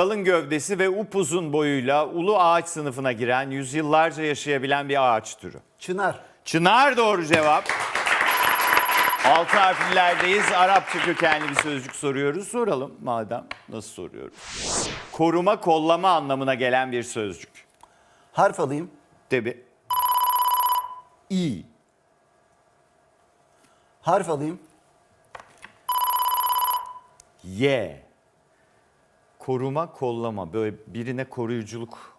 kalın gövdesi ve upuzun boyuyla ulu ağaç sınıfına giren, yüzyıllarca yaşayabilen bir ağaç türü. Çınar. Çınar doğru cevap. Altı harflilerdeyiz. Arapça kökenli bir sözcük soruyoruz. Soralım madem. Nasıl soruyoruz? Koruma, kollama anlamına gelen bir sözcük. Harf alayım. Tabi. İ. Harf alayım. Y. Koruma, kollama. Böyle birine koruyuculuk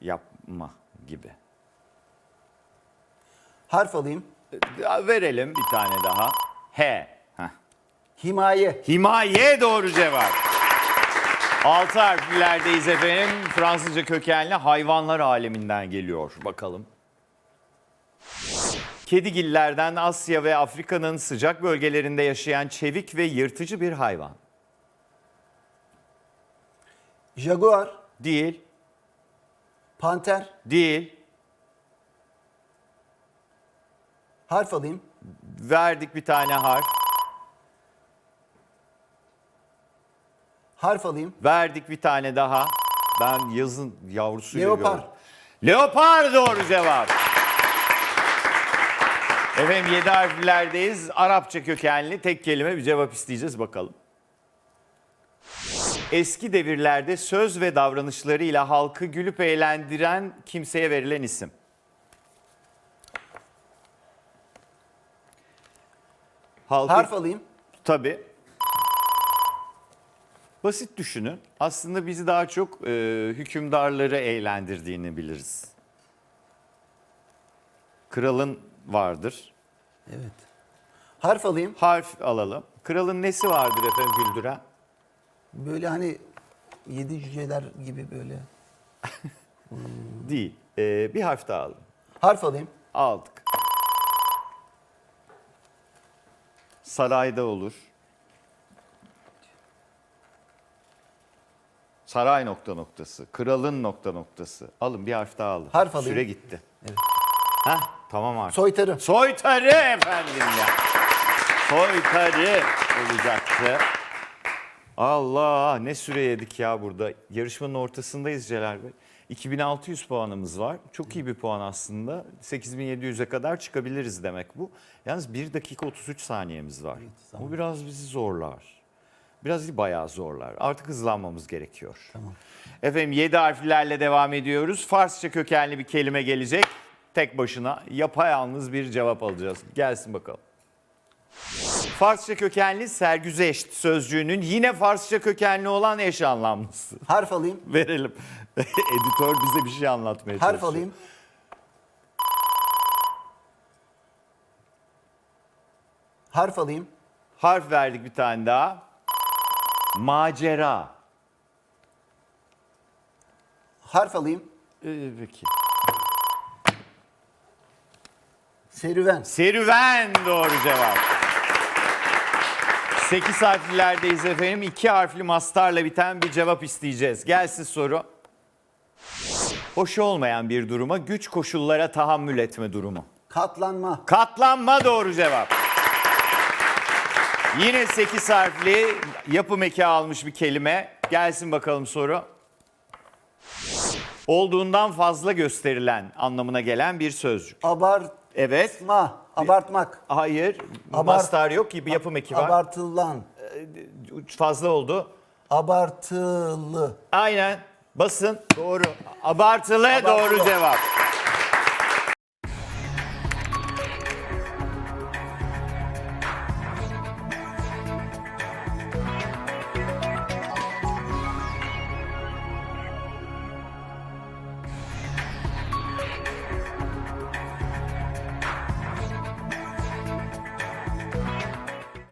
yapma gibi. Harf alayım. Ya Verelim bir tane daha. H. Heh. Himaye. Himaye doğru cevap. Altı harflilerdeyiz efendim. Fransızca kökenli hayvanlar aleminden geliyor. Bakalım. Kedigillerden Asya ve Afrika'nın sıcak bölgelerinde yaşayan çevik ve yırtıcı bir hayvan. Jaguar. Değil, Panter. değil. Harf alayım. Verdik bir tane harf. Harf alayım. Verdik bir tane daha. Ben yazın yavrusuyla Leopar. gördüm. Leopar doğru cevap. Efendim yedi harflerdeyiz. Arapça kökenli tek kelime bir cevap isteyeceğiz bakalım. Eski devirlerde söz ve davranışlarıyla halkı gülüp eğlendiren kimseye verilen isim. Halkı, Harf alayım. Tabii. Basit düşünün. Aslında bizi daha çok e, hükümdarları eğlendirdiğini biliriz. Kralın vardır. Evet. Harf alayım. Harf alalım. Kralın nesi vardır efendim güldüren? Böyle hani yedi cüceler gibi böyle. Değil. E, bir harf daha alalım. Harf alayım. Aldık. Sarayda olur. Saray nokta noktası. Kralın nokta noktası. Alın bir harf daha alın. Harf alayım. Süre gitti. Evet. Heh, tamam artık. Soytarı. Soytarı efendim ya. Soytarı olacaktı. Allah ne süre yedik ya burada. Yarışmanın ortasındayız Celal Bey. 2600 puanımız var. Çok iyi bir puan aslında. 8700'e kadar çıkabiliriz demek bu. Yalnız 1 dakika 33 saniyemiz var. zaman. Bu biraz bizi zorlar. Biraz değil bayağı zorlar. Artık hızlanmamız gerekiyor. Tamam. Efendim 7 harflerle devam ediyoruz. Farsça kökenli bir kelime gelecek. Tek başına yapayalnız bir cevap alacağız. Gelsin bakalım. Farsça kökenli sergüzeşt sözcüğünün yine Farsça kökenli olan eş anlamlısı. Harf alayım. Verelim. Editör bize bir şey anlatmaya çalışıyor. Harf alayım. Harf alayım. Harf verdik bir tane daha. Macera. Harf alayım. Ee, peki. Serüven. Serüven doğru cevap. 8 harflilerdeyiz efendim. 2 harfli mastarla biten bir cevap isteyeceğiz. Gelsin soru. Hoş olmayan bir duruma güç koşullara tahammül etme durumu. Katlanma. Katlanma doğru cevap. Yine 8 harfli yapım eki almış bir kelime. Gelsin bakalım soru. Olduğundan fazla gösterilen anlamına gelen bir sözcük. Abartma. Evet. Abartmak. Hayır. Abart- Mastar yok ki bir yapım eki var. Abartılan. Fazla oldu. Abartılı. Aynen. Basın. Doğru. Abartılı doğru cevap.